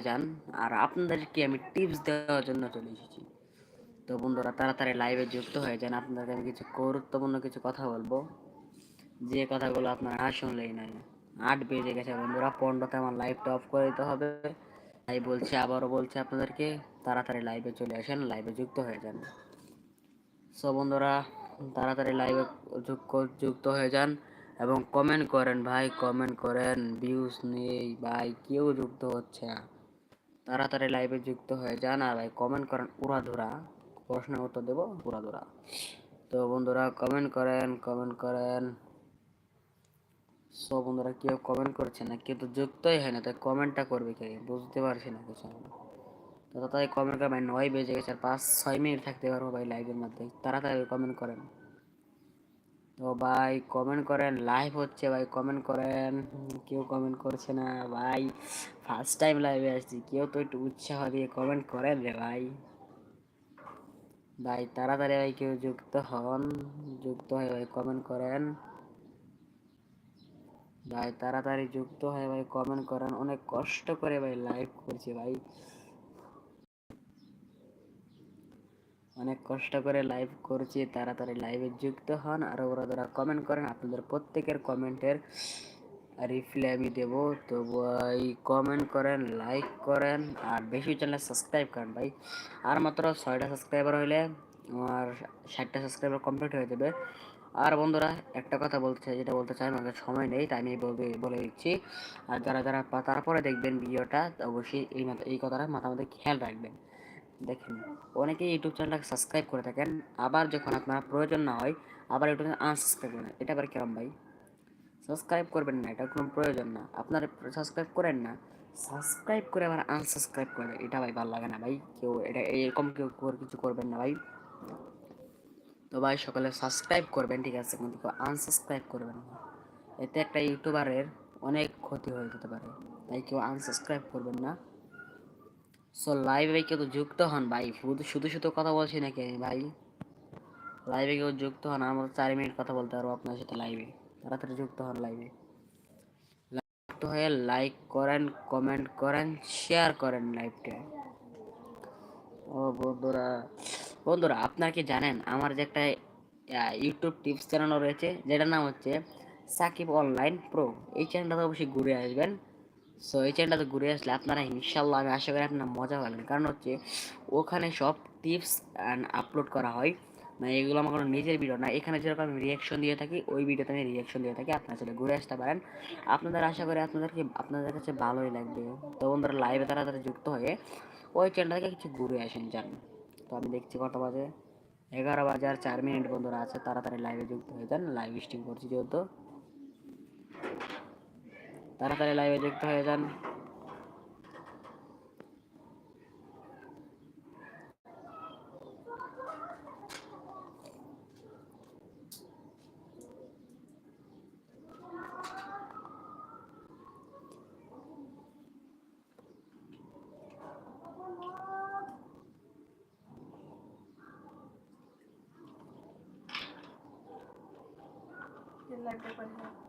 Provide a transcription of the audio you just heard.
যান। আর আপনাদেরকে আমি টিপস দেওয়ার জন্য চলে এসেছি। তো বন্ধুরা, তাড়াতাড়ি লাইভে যুক্ত হয়ে যান। আপনাদেরকে আমি কিছু গুরুত্বপূর্ণ কিছু কথা বলব। যে কথাগুলো আপনারা না শুনলেই নাই আট বেজে গেছে বন্ধুরা, পনেরোতে আমার লাইভটা অফ করে দিতে হবে। তাই বলছি, আবারও বলছি আপনাদেরকে, তাড়াতাড়ি লাইভে চলে আসেন লাইভে যুক্ত হয়ে যান। সো বন্ধুরা, তাড়াতাড়ি লাইভে যুক্ত হয়ে যান এবং কমেন্ট করেন, ভাই কমেন্ট করেন ভিউজ নেই, ভাই, কেউ যুক্ত হচ্ছে না। তাড়াতাড়ি লাইভে যুক্ত হয়ে যান আর ভাই কমেন্ট করেন উড়াধুরা। প্রশ্নের উত্তর দেবো? উড়াধুরা। তো বন্ধুরা কমেন্ট করেন কমেন্ট করেন। সব বন্ধুরা কেউ কমেন্ট করছে না, কেউ তো যুক্তই হয় না, তাই কমেন্টটা করবে কে? বুঝতে পারছি না কিছু। তো তাই কমেন্ট করে ভাই নয় বেজে গেছে আর পাঁচ, ছয় মিনিট থাকতে পারব ভাই লাইভের মধ্যে। তাড়াতাড়ি কমেন্ট করেন। তো ভাই কমেন্ট করেন লাইভ হচ্ছে ভাই কমেন্ট করেন। কেউ কমেন্ট করছে না ভাই ফার্স্ট টাইম লাইভে আসছি, কেউ তো একটু উৎসাহ দিয়ে কমেন্ট করেন রে ভাই। ভাই তাড়াতাড়ি ভাই কেউ যুক্ত হন, যুক্ত হয়ে ভাই কমেন্ট করেন। ভাই তাড়াতাড়ি যুক্ত হয়ে ভাই কমেন্ট করেন, অনেক কষ্ট করে ভাই লাইভ করছে ভাই। অনেক কষ্ট করে লাইভ করছি, তাড়াতাড়ি লাইভে যুক্ত হন আর ওরা যারা কমেন্ট করেন, আপনাদের প্রত্যেকের কমেন্টের রিপ্লাই আমি দেব। তো ভাই কমেন্ট করেন লাইক করেন আর বেশি চ্যানেল সাবস্ক্রাইব করেন ভাই। আর মাত্র ছয়টা সাবস্ক্রাইবার হইলে আমার ষাটটা সাবস্ক্রাইবার কমপ্লিট হয়ে যাবে। আর বন্ধুরা, একটা কথা বলতে চাই, যেটা বলতে চাই, আমাদের সময় নেই, তাই আমি বলে দিচ্ছি। আর যারা যারা তারপরে দেখবেন ভিডিওটা অবশ্যই এই এই কথাটা মাথা মধ্যে খেয়াল রাখবেন। দেখেন, অনেকে ইউটিউব চ্যানেলটাকে সাবস্ক্রাইব করে থাকেন, আবার যখন আপনার প্রয়োজন না হয়, আবার ইউটিউব আনসাবস্ক্রাইব করেন এটা আবার কেমন ভাই? সাবস্ক্রাইব করবেন না এটা কোনো প্রয়োজন না। আপনার সাবস্ক্রাইব করেন না সাবস্ক্রাইব করে আবার আনসাবস্ক্রাইব করে এটা ভাই ভালো লাগে না ভাই, কেউ এটা এরকম কেউ কিছু করবেন না ভাই। তো ভাই সকালে সাবস্ক্রাইব করবেন, ঠিক আছে? কিন্তু আনসাবস্ক্রাইব করবেন না। এতে একটা ইউটিউবারের অনেক ক্ষতি হয়ে যেতে পারে। তাই কেউ আনসাবস্ক্রাইব করবেন না। সো লাইভে কেউ যুক্ত হন, ভাই। শুধু শুধু কথা বলছি নাকি, ভাই? লাইভে কেউ যুক্ত হন, আমরা চার মিনিট কথা বলতে পারব আপনার সাথে লাইভে তাড়াতাড়ি যুক্ত হন লাইভে যুক্ত হয়ে লাইক করেন কমেন্ট করেন শেয়ার করেন লাইভটা ও বন্ধুরা বন্ধুরা, আপনারা কি জানেন, আমার যে একটা ইউটিউব টিপস চ্যানেল রয়েছে, যেটার নাম হচ্ছে সাকিব অনলাইন প্রো এই চ্যানেলটা অবশ্যই ঘুরে আসবেন। সো এই চ্যানেলটাতে ঘুরে আসলে আপনারা ইনশাল্লাহ আমি আশা করি আপনারা মজা পাবেন। কারণ হচ্ছে, ওখানে সব টিপস অ্যান্ড আপলোড করা হয়। মানে এগুলো আমার কোনো নিজের ভিডিও না। এখানে যেরকম আমি রিয়াকশন দিয়ে থাকি, ওই ভিডিওতে আমি রিয়াকশন দিয়ে থাকি। আপনারা চলে ঘুরে আসতে পারেন। আপনাদের আশা করি আপনাদেরকে, আপনাদের কাছে ভালোই লাগবে। তো বন্ধুরা লাইভে তাড়াতাড়ি যুক্ত হয়ে, ওই চ্যানেলটাকে কিছু ঘুরে আসেন, যান। তো আমি দেখছি কত বাজে? এগারো বাজার চার মিনিট বন্ধুরা আছে। তাড়াতাড়ি লাইভে যুক্ত হয়ে যান। লাইভ স্ট্রিম করছি যেহেতু। তাড়াতাড়ি লাইভে যুক্ত হয়ে যান। লাগতে পারে